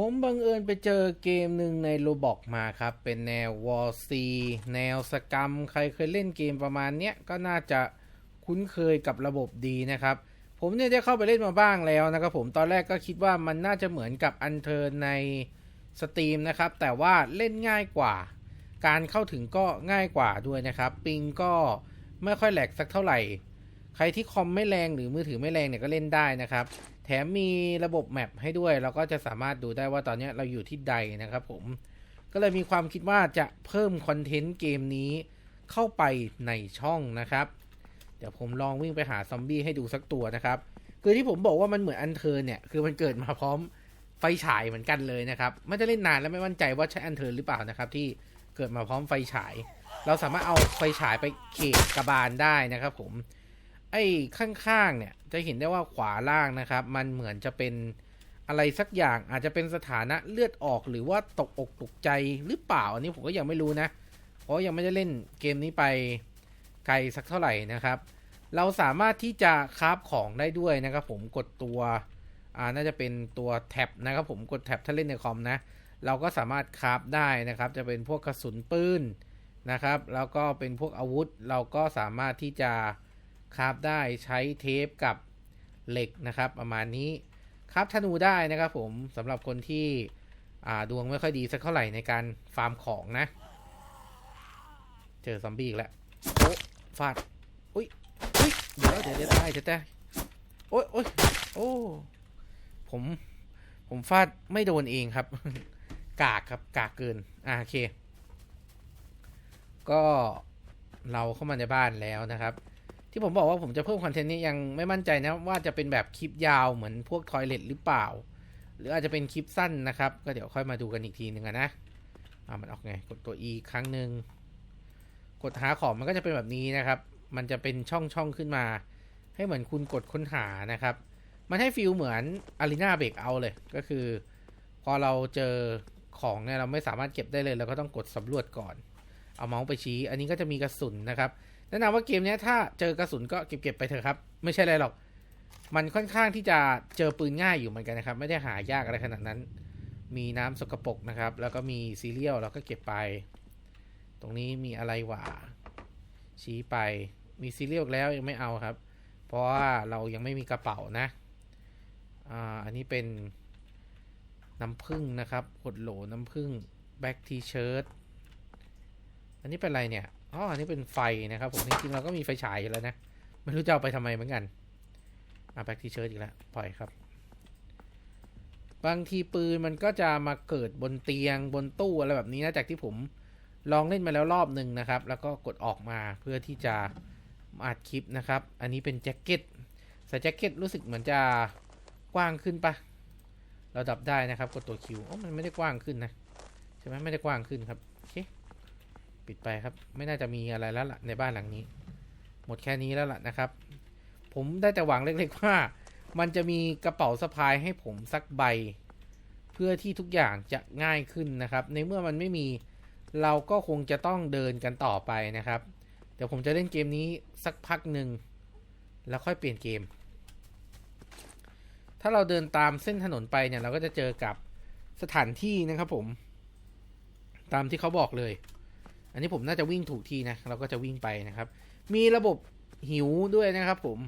ผมบังเอิญไปเจอเกมหนึ่งในโรบอกมาครับ เป็นแนววอร์ซีแนวสกรรม ใครเคยเล่นเกมประมาณเนี้ยก็น่าจะคุ้นเคยกับระบบดีนะครับ ผมเนี่ยได้เข้าไปเล่นมาบ้างแล้วนะครับผมตอนแรกก็คิดว่ามันน่าจะเหมือนกับอันเทอร์ในสตรีมนะครับ แต่ว่าเล่นง่ายกว่า การเข้าถึงก็ง่ายกว่าด้วยนะครับ ปิงก็ไม่ค่อยแหลกสักเท่าไหร่ ใครที่คอมไม่แรงหรือมือถือไม่แรงเนี่ยก็เล่นได้นะครับ แถมมีระบบแมปให้ด้วย เราก็จะสามารถดูได้ว่าตอนนี้เราอยู่ที่ใดนะครับผม ก็เลยมีความคิดว่าจะเพิ่มคอนเทนต์เกมนี้เข้าไปในช่องนะครับ เดี๋ยวผมลองวิ่งไปหาซอมบี้ให้ดูสักตัวนะครับ คือที่ผมบอกว่ามันเหมือนอันเทิร์เนี่ยคือมันเกิดมาพร้อมไฟฉายเหมือนกันเลยนะครับ ไม่ได้เล่นนานแล้วไม่มั่นใจว่าใช่อันเทิร์หรือเปล่านะครับ ที่เกิดมาพร้อมไฟฉาย เราสามารถเอาไฟฉายไปเขตกระบาลได้นะครับ ผม ไอ้ข้างๆเนี่ยจะเห็นได้ว่าขวาล่างนะครับ มันเหมือนจะเป็นอะไรสักอย่างอาจจะเป็นสถานะเลือดออกหรือว่าตกอกตกใจหรือเปล่าอันนี้ผมก็ยังไม่รู้นะ เพราะยังไม่ได้เล่นเกมนี้ไปไกลสักเท่าไหร่นะครับ เราสามารถที่จะคราฟของได้ด้วยนะครับ ผมกดตัวอ่าน่าจะเป็นตัวแท็บนะครับ ผมกดแท็บถ้าเล่นในคอมนะ เราก็สามารถคราฟได้นะครับ จะเป็นพวกกระสุนปืนนะครับ แล้วก็เป็นพวกอาวุธ เราก็สามารถที่จะ คราฟได้ใช้เทปกับเหล็กนะครับ ประมาณนี้คราฟธนูได้นะครับผมสำหรับคนที่ดวงไม่ค่อยดีสักเท่าไหร่ในการฟาร์มของนะ เจอซอมบี้อีกแล้วโอ้ฟาดอุ้ยอุ้ยเดี๋ยวเดี๋ยวเดี๋ยวตายเดี๋ยวตายโอ้ยโอ้ยโอ้ผมผมฟาดไม่โดนเองครับ กากครับกากเกินอ่าโอเค ก็เราเข้ามาในบ้านแล้วนะครับ ที่ผมบอกว่าผมจะเพิ่มคอนเทนต์นี้ยังไม่มั่นใจนะว่าจะเป็นแบบคลิปยาวเหมือนพวกทอยเลทหรือเปล่า หรืออาจจะเป็นคลิปสั้นนะครับ ก็เดี๋ยวค่อยมาดูกันอีกทีหนึ่งอะนะอ่ามันออกไงกดตัว E ครั้งหนึ่งกดหาของมันก็จะเป็นแบบนี้นะครับ มันจะเป็นช่องช่องขึ้นมา ให้เหมือนคุณกดค้นหานะครับ มันให้ฟิลเหมือนอารีนาเบรกเอาเลย ก็คือ พอเราเจอของเนี่ยเราไม่สามารถเก็บได้เลยเราก็ต้องกดสำรวจก่อน เอาเมาส์ไปชี้ อันนี้ก็จะมีกระสุนนะครับ แนะนำว่าเกมนี้ถ้าเจอกระสุนก็เก็บๆไปเถอะครับ ไม่ใช่อะไรหรอก มันค่อนข้างที่จะเจอปืนง่ายอยู่เหมือนกันนะครับ ไม่ได้หายากอะไรขนาดนั้น มีน้ำสกปรกนะครับ แล้วก็มีซีเรียลเราก็เก็บไป ตรงนี้มีอะไรหวะชี้ไป มีซีเรียลแล้วยังไม่เอาครับ เพราะว่าเรายังไม่มีกระเป๋านะ อ่า อันนี้เป็นน้ำผึ้งนะครับกดโหลน้ำผึ้งแบ็กทีเชิร์ตอันนี้เป็นอะไรเนี่ย อ๋ออันนี้เป็นไฟนะครับผมจริงๆเราก็มีไฟฉายอยู่แล้วนะ ไม่รู้จะเอาไปทำไมเหมือนกันอ่าแบ็กทีเชิร์ตอีกแล้วปล่อยครับ บางทีปืนมันก็จะมาเกิดบนเตียงบนตู้อะไรแบบนี้นะจากที่ผมลองเล่นมาแล้วรอบหนึ่งนะครับ แล้วก็กดออกมาเพื่อที่จะอัดคลิปนะครับ อันนี้เป็นแจ็คเก็ตใส่แจ็คเก็ตรู้สึกเหมือนจะกว้างขึ้นปะเราดับได้นะครับ กดตัวคิวโอ๋อมันไม่ได้กว้างขึ้นนะ ใช่ไหมไม่ได้กว้างขึ้นครับ ปิดไปครับ ไม่น่าจะมีอะไรแล้วล่ะในบ้านหลังนี้ หมดแค่นี้แล้วล่ะนะครับ ผมได้แต่หวังเล็กๆว่า มันจะมีกระเป๋าสะพายให้ผมสักใบ เพื่อที่ทุกอย่างจะง่ายขึ้นนะครับ ในเมื่อมันไม่มีเราก็คงจะต้องเดินกันต่อไปนะครับ เดี๋ยวผมจะเล่นเกมนี้สักพักหนึ่งแล้วค่อยเปลี่ยนเกม ถ้าเราเดินตามเส้นถนนไปเนี่ยเราก็จะเจอกับสถานที่นะครับผม ตามที่เขาบอกเลย นนี้ผมน่าจะวิ่งถูกที่นะ เราก็จะวิ่งไปนะครับ มีระบบหิวด้วยนะครับผม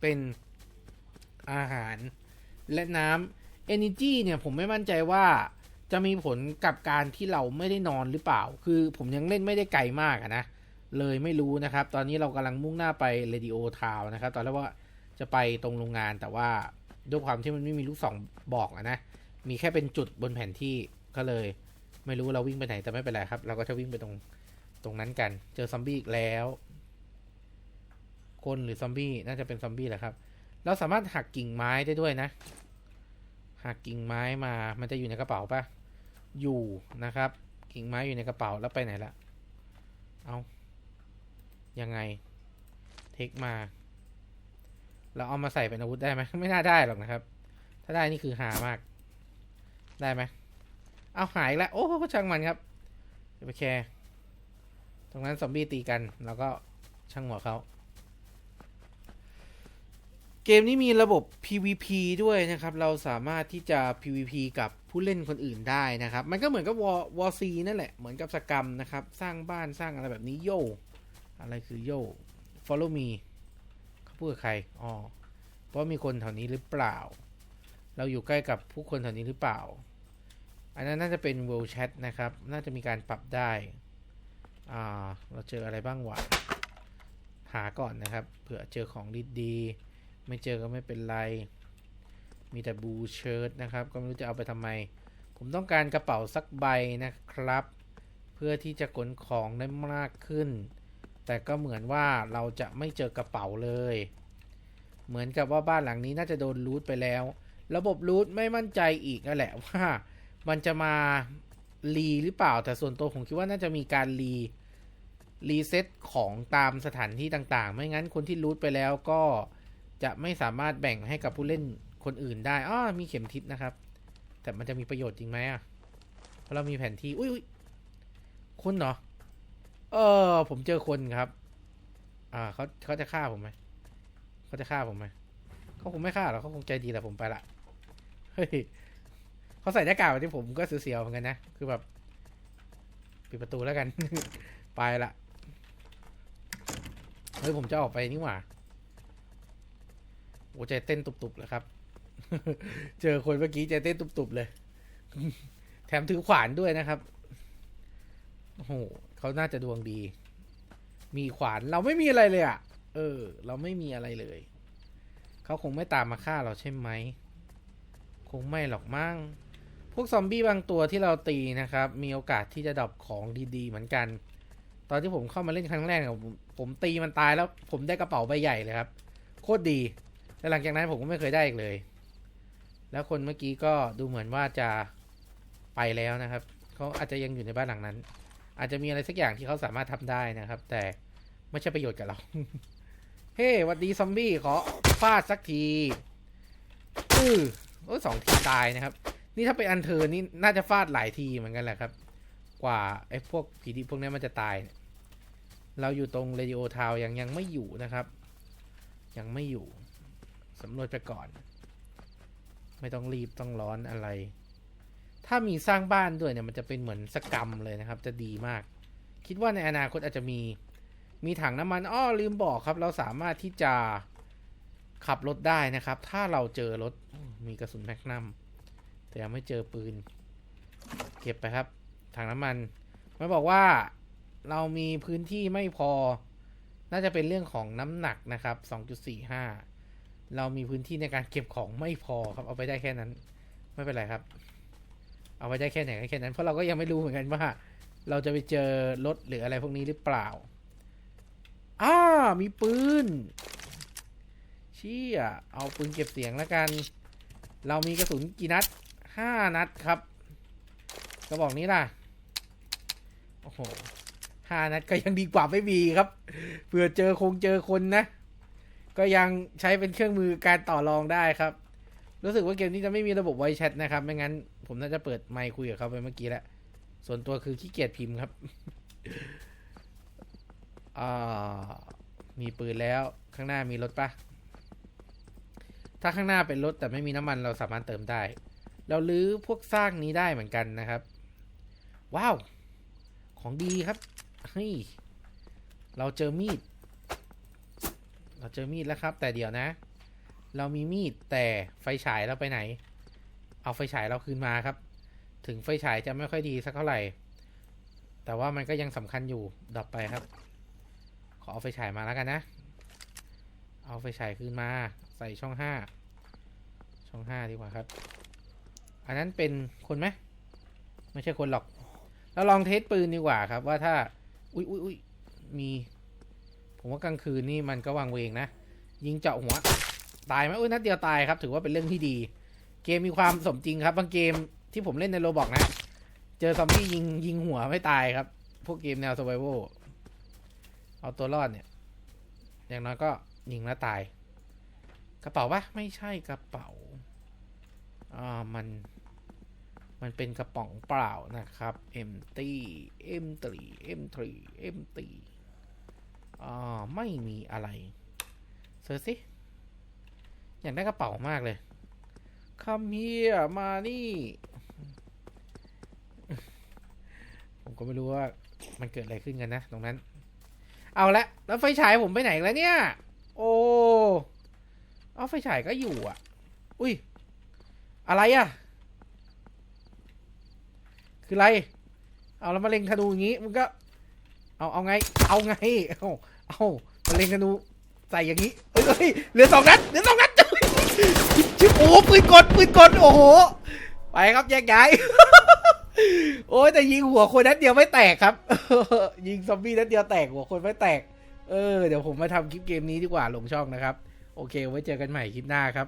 เป็นอาหารและน้ำ Energy เนี่ยผมไม่มั่นใจว่าจะมีผลกับการที่เราไม่ได้นอนหรือเปล่า คือผมยังเล่นไม่ได้ไกลมากนะ เลยไม่รู้นะครับ ตอนนี้เรากำลังมุ่งหน้าไป Radio Town นะครับ ตอนแรกว่าจะไปตรงโรงงานแต่ว่าด้วยความที่มันไม่มีลูกศรบอกนะ มีแค่เป็นจุดบนแผนที่ก็เลย ไม่รู้เราวิ่งไปไหนแต่ไม่เป็นไรครับ เราก็จะวิ่งไปตรง ตรงนั้นกัน เจอซอมบี้อีกแล้ว คนหรือซอมบี้น่าจะเป็นซอมบี้แหละครับ เราสามารถหักกิ่งไม้ได้ด้วยนะ หักกิ่งไม้มา มันจะอยู่ในกระเป๋าปะอยู่นะครับ กิ่งไม้อยู่ในกระเป๋าแล้วไปไหนละ เอายังไง เทคมา เราเอามาใส่เป็นอาวุธได้ไหมไม่น่าได้หรอกนะครับ ถ้าได้นี่คือหามาก ได้ไหม เอาหายแล้ว โอ้ช่างมันครับอย่าไปแคร์ ตรงนั้นซอมบี้ตีกัน แล้วก็ช่างหัวเขา เกมนี้มีระบบ PVP ด้วยนะครับ เราสามารถที่จะ PVP กับผู้เล่นคนอื่นได้นะครับ มันก็เหมือนกับวอวอซีนั่นแหละ เหมือนกับสกรรมนะครับ สร้างบ้านสร้างอะไรแบบนี้โยอะไรคือโย follow me เขาพูดกับใคร อ๋อ เพราะมีคนแถวนี้หรือเปล่า เราอยู่ใกล้กับผู้คนแถวนี้หรือเปล่า อันนั้นน่าจะเป็น world chat นะครับ น่าจะมีการปรับได้ อ่าเราเจออะไรบ้างวะหาก่อนนะครับเผื่อเจอของดีๆไม่เจอก็ไม่เป็นไร มีแต่บูเชิร์ตนะครับ ก็ไม่รู้จะเอาไปทำไม ผมต้องการกระเป๋าสักใบนะครับ เพื่อที่จะขนของได้มากขึ้น แต่ก็เหมือนว่าเราจะไม่เจอกระเป๋าเลย เหมือนกับว่าบ้านหลังนี้น่าจะโดนรูทไปแล้ว ระบบรูทไม่มั่นใจอีกนั่นแหละว่า มันจะมา รีหรือเปล่า แต่ส่วนตัวผมคิดว่าน่าจะมีการรีรีเซ็ตของตามสถานที่ต่าง ๆ ไม่งั้นคนที่รูทไปแล้วก็จะไม่สามารถแบ่งให้กับผู้เล่นคนอื่นได้อ้อมีเข็มทิศนะครับ แต่มันจะมีประโยชน์จริงไหมอะ เพราะเรามีแผนที่ อุ้ยอยคุณเหรอ เออ ผมเจอคนครับ อ่าเขาเขาจะฆ่าผมไหม เขาจะฆ่าผมไหม เขาคงไม่ฆ่าหรอกเขาคงใจดีแต่ผมไปละ เฮ้ย เขาใส่หน้ากากที่ผมก็เสียวๆเหมือนกันนะ คือแบบ ปิดประตูแล้วกัน ไปละ เฮ้ย ผมจะออกไปนี่หว่าโอ้ใจเต้นตุบๆเลยครับ เจอคนเมื่อกี้ใจเต้นตุบๆเลย แถมถือขวานด้วยนะครับ โอ้โหเขาน่าจะดวงดี มีขวาน เราไม่มีอะไรเลยอะ เออ เราไม่มีอะไรเลย เขาคงไม่ตามมาฆ่าเราใช่ไหม คงไม่หรอกมั้ง พวกซอมบี้บางตัวที่เราตีนะครับ มีโอกาสที่จะดรอปของดีๆ เหมือนกัน ตอนที่ผมเข้ามาเล่นครั้งแรกผมผมตีมันตายแล้วผมได้กระเป๋าใบใหญ่เลยครับ โคตรดีแต่หลังจากนั้นผมก็ไม่เคยได้อีกเลย แล้วคนเมื่อกี้ก็ดูเหมือนว่าจะไปแล้วนะครับเขาอาจจะยังอยู่ในบ้านหลังนั้น อาจจะมีอะไรสักอย่างที่เขาสามารถทำได้นะครับ แต่ไม่ใช่ประโยชน์กับเรา เฮ้หวัดดีซอมบี้ขอฟาดสักที อือโอ้สองทีตายนะครับ นี่ถ้าเป็นอันเธอนี่น่าจะฟาดหลายทีเหมือนกันแหละครับ กว่าไอ้พวกผีดิบพวกนี้มันจะตายเนี่ยเราอยู่ตรงเรดิโอทาวยังยังไม่อยู่นะครับ ยังไม่อยู่สำรวจไปก่อน ไม่ต้องรีบต้องร้อนอะไร ถ้ามีสร้างบ้านด้วยเนี่ยมันจะเป็นเหมือนสกรรมเลยนะครับ จะดีมาก คิดว่าในอนาคตอาจจะมีมีถังน้ำมันอ้อลืมบอกครับ เราสามารถที่จะขับรถได้นะครับ ถ้าเราเจอรถมีกระสุนแมกนัม แต่ยังไม่เจอปืน เก็บไปครับ ถังน้ำมันมันบอกว่าเรามีพื้นที่ไม่พอ น่าจะเป็นเรื่องของน้ำหนักนะครับ 2.45 เรามีพื้นที่ในการเก็บของไม่พอครับ เอาไปได้แค่นั้น ไม่เป็นไรครับ เอาไปได้แค่ไหนแค่นั้น เพราะเราก็ยังไม่รู้เหมือนกันว่า เราจะไปเจอรถหรืออะไรพวกนี้หรือเปล่าอ้ามีปืนเชี่ยเอาปืนเก็บเสียงแล้วกัน เรามีกระสุนกี่นัด ห้านัดครับ กระบอกนี้ล่ะ โอ้โหห้านัดก็ยังดีกว่าไม่มีครับ เผื่อเจอคงเจอคนนะ ก็ยังใช้เป็นเครื่องมือการต่อรองได้ครับ รู้สึกว่าเกมนี้จะไม่มีระบบไวแชทนะครับ ไม่งั้นผมน่าจะเปิดไมค์คุยกับเขาไปเมื่อกี้แล้ว ส่วนตัวคือขี้เกียจพิมพ์ครับอ่ามีปืนแล้ว ข้างหน้ามีรถปะถ้าข้างหน้าเป็นรถแต่ไม่มีน้ำมันเราสามารถเติมได้ เราลื้อพวกสร้างนี้ได้เหมือนกันนะครับ ว้าว ของดีครับ เฮ้ย เราเจอมีด เราเจอมีดแล้วครับ แต่เดี๋ยวนะ เรามีมีดแต่ไฟฉายเราไปไหน เอาไฟฉายเราคืนมาครับ ถึงไฟฉายจะไม่ค่อยดีสักเท่าไหร่ แต่ว่ามันก็ยังสำคัญอยู่ดับไปครับ ขอเอาไฟฉายมาแล้วกันนะ เอาไฟฉายคืนมา ใส่ช่องห้า ช่องห้าดีกว่าครับ อันนั้นเป็นคนไหมไม่ใช่คนหรอกเราลองเทสปืนดีกว่าครับ ว่าถ้า อุ้ยอุ้ยอุ้ยมี ผมว่ากลางคืนนี่มันก็วางเวงนะ ยิงเจาะหัว ตายไหมอุ้ยนัดเดียวตายครับ ถือว่าเป็นเรื่องที่ดี เกมมีความสมจริงครับบางเกมที่ผมเล่นในโรบอกนะ เจอซอมบี้ยิงยิงหัวไม่ตายครับ พวกเกมแนว survival เอาตัวรอดเนี่ย อย่างน้อยก็ยิงแล้วตาย กระเป๋าปะไม่ใช่กระเป๋า อ่ามัน มันเป็นกระป๋องเปล่านะครับ empty empty empty empty อ่าไม่มีอะไรเสิร์ชสิอยากได้กระเป๋ามากเลยคัมเฮียมานี่ ผมก็ไม่รู้ว่ามันเกิดอะไรขึ้นกันนะ ตรงนั้น เอาละ แล้วไฟฉายผมไปไหนแล้วเนี่ย โอ้ เอาไฟฉายก็อยู่อะ อุ้ย อะไรอะ คืออะไร เอาแล้วมาเล็งธนูอย่างงี้มันก็ เอาเอาไง เอาไง เอาเอามาเล็งธนูใส่อย่างนี้เอ้ยเอ้ยเหลือสองนัดเหลือสองนัดชิบโอ้ปืนกดปืนกดโอ้โหไปครับแยกย้ายโอ้ยแต่ยิงหัวคนนัดเดียวไม่แตกครับ ยิงซอมบี้นัดเดียวแตกหัวคนไม่แตก เออ เดี๋ยวผมมาทำคลิปเกมนี้ดีกว่าลงช่องนะครับ โอเค ไว้เจอกันใหม่คลิปหน้าครับ